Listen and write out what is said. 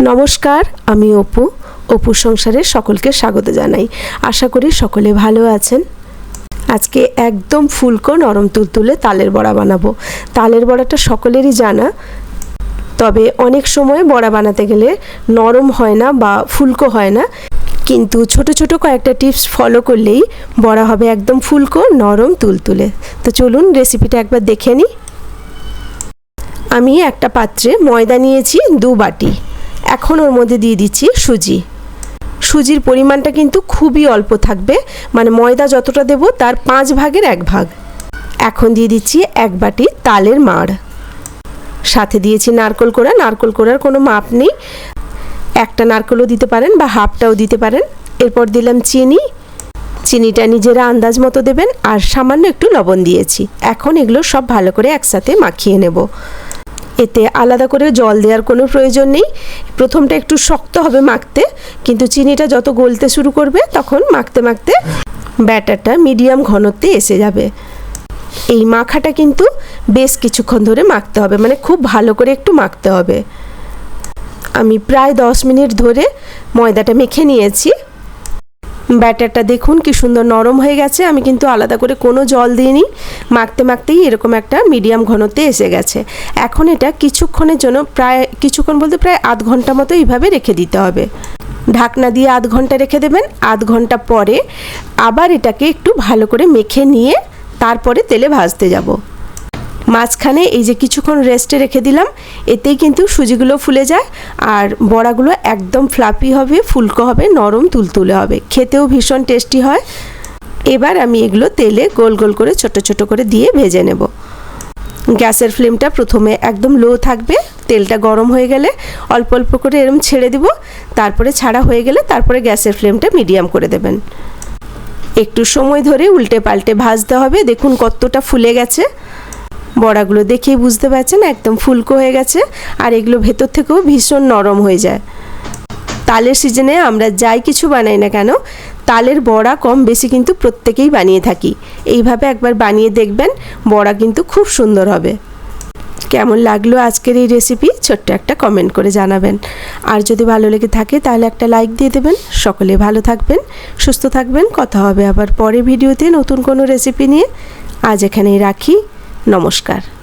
নমস্কার, আমি অপু। অপু সংসারে সকলকে স্বাগত জানাই। আশা করি সকলে ভালো আছেন। আজকে একদম ফুলকো নরম তুলতুলে তালের বড়া বানাবো। তালের বড়াটা সকলেরই জানা। তবে অনেক সময় বড়া বানাতে গেলে নরম হয় না বা ফুলকো হয় না। কিন্তু ছোট ছোট কয়েকটা টিপস ফলো করলেই বড়া হবে একদম ফুলকো নরম তুলতুলে। তো চলুন রেসিপিটা একবার দেখে নিই। আমি একটা পাত্রে ময়দা নিয়েছি দু বাটি। এখন ওর মধ্যে দিয়ে দিচ্ছি সুজি। সুজির পরিমাণটা কিন্তু খুবই অল্প থাকবে মানে ময়দা যতটা দেব তার পাঁচ ভাগের এক ভাগ। এখন দিয়ে দিচ্ছি এক বাটি তালের মাড়। সাথে দিয়েছি নারকল কোড়া, নারকল কোড়ার কোনো মাপ নেই। একটা নারকলও দিতে পারেন বা হাফটাও দিতে পারেন। এরপর দিলাম চিনি। চিনিটা নিজেরা আন্দাজ মতো দেবেন আর সামান্য একটু লবণ দিয়েছি। এখন এগুলো সব ভালো করে একসাথে মাখিয়ে নেব। এতে আলাদা করে জল দেওয়ার কোনো প্রয়োজন নেই। প্রথমটা একটু শক্ত হবে মাখতে, কিন্তু চিনিটা যত গলতে শুরু করবে তখন মাখতে মাখতে ব্যাটারটা মিডিয়াম ঘনত্বে এসে যাবে। এই মাখাটা কিন্তু বেশ কিছুক্ষণ ধরে মাখতে হবে মানে খুব ভালো করে একটু মাখতে হবে। আমি প্রায় দশ মিনিট ধরে ময়দাটা মেখে নিয়েছি। ব্যাটারটা দেখুন কি সুন্দর নরম হয়ে গেছে। আমি কিন্তু আলাদা করে কোনো জল দিইনি। মাখতে মাখতেই এরকম একটা মিডিয়াম ঘনত্বে এসে গেছে। এখন এটা কিছুক্ষণের জন্য প্রায়, কিছুক্ষণ বলতে প্রায় আধ ঘণ্টা মতো এইভাবে রেখে দিতে হবে। ঢাকনা দিয়ে আধ ঘণ্টা রেখে দেবেন। আধ ঘণ্টা পরে আবার এটাকে একটু ভালো করে মেখে নিয়ে তারপরে তেলে ভাজতে যাব। মাঝখানে এই যে কিছুক্ষণ রেস্টে রেখে দিলাম, এতেই কিন্তু সুজিগুলো ফুলে যায় আর বড়াগুলো একদম ফ্লাপি হবে, ফুলকো হবে, নরম তুলতুলে হবে। খেতেও ভীষণ টেস্টি হয়। এবার আমি এগুলো তেলে গোল গোল করে, ছোট ছোট করে দিয়ে ভেজে নেব। গ্যাসের ফ্লেমটা প্রথমে একদম লো থাকবে, তেলটা গরম হয়ে গেলে অল্প অল্প করে এরম ছেড়ে দিব, তারপরে ছাড়া হয়ে গেলে তারপরে গ্যাসের ফ্লেমটা মিডিয়াম করে দেবেন। একটু সময় ধরে উল্টে পাল্টে ভাজতে হবে, দেখুন কতটা ফুলে গেছে। বড়াগুলো দেখেই বুঝতে পারছেন একদম ফুলকো হয়ে গেছে আর এগুলো ভেতর থেকেও ভীষণ নরম হয়ে যায়। তালের সিজনে আমরা যাই কিছু বানাই না কেন, তালের বড়া কম বেশি কিন্তু প্রত্যেকেই বানিয়ে থাকি। এইভাবে একবার বানিয়ে দেখবেন, বড়া কিন্তু খুব সুন্দর হবে। কেমন লাগল আজকের এই রেসিপি ছোট্ট একটা কমেন্ট করে জানাবেন। আর যদি ভালো লেগে থাকে তাহলে একটা লাইক দিয়ে দেবেন। সকলে ভালো থাকবেন, সুস্থ থাকবেন। কথা হবে আবার পরে ভিডিওতে নতুন কোনো রেসিপি নিয়ে। আজ এখানেই রাখি। নমস্কার।